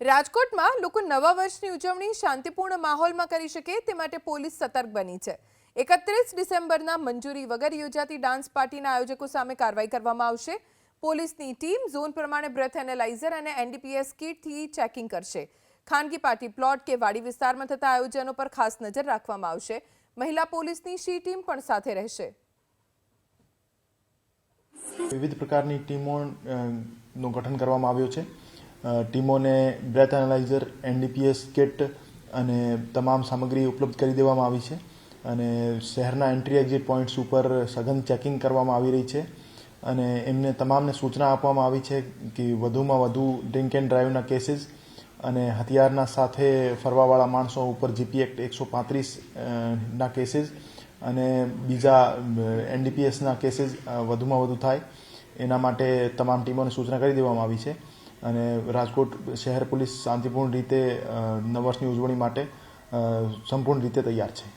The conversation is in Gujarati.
રાજકોટમાં લોકો નવા વર્ષની ઉજવણી શાંતિપૂર્ણ માહોલમાં કરી શકે તે માટે પોલીસ સતર્ક બની છે. એકત્રીસ ડિસેમ્બરના મંજૂરી વગર યોજાતી ડાન્સ પાર્ટીના આયોજકો સામે કાર્યવાહી કરવામાં આવશે. પોલીસની ટીમ ઝોન પ્રમાણે બ્રેથ એનાલાઇઝર અને એનડીપીએસ કીટથી ચેકિંગ કરશે. ખાનગી પાર્ટી પ્લોટ કે વાડી વિસ્તારમાં થતા આયોજનો પર ખાસ નજર રાખવામાં આવશે. મહિલા પોલીસની શી ટીમ પણ સાથે રહેશે. વિવિધ પ્રકારની ટીમો નું ગઠન કરવામાં આવ્યું છે. ટીમોને બ્રેથ એનાલાઇઝર, એનડીપીએસ કિટ અને તમામ સામગ્રી ઉપલબ્ધ કરી દેવામાં આવી છે. અને શહેરના એન્ટ્રી એક્ઝિટ પોઈન્ટ્સ ઉપર સઘન ચેકિંગ કરવામાં આવી રહી છે. અને એમને તમામને સૂચના આપવામાં આવી છે કે વધુમાં વધુ ડ્રિંક એન્ડ ડ્રાઈવના કેસીસ અને હથિયારના સાથે ફરવાવાળા માણસો ઉપર જીપી એક્ટ એકસો પાંત્રીસ ના કેસીસ અને બીજા એનડીપીએસના કેસીસ વધુમાં વધુ થાય. એના માટે તમામ ટીમોને સૂચના કરી દેવામાં આવી છે. અને રાજકોટ શહેર પોલીસ શાંતિપૂર્ણ રીતે અ, નવ વર્ષની ઉજવણી માટે સંપૂર્ણ રીતે તૈયાર છે.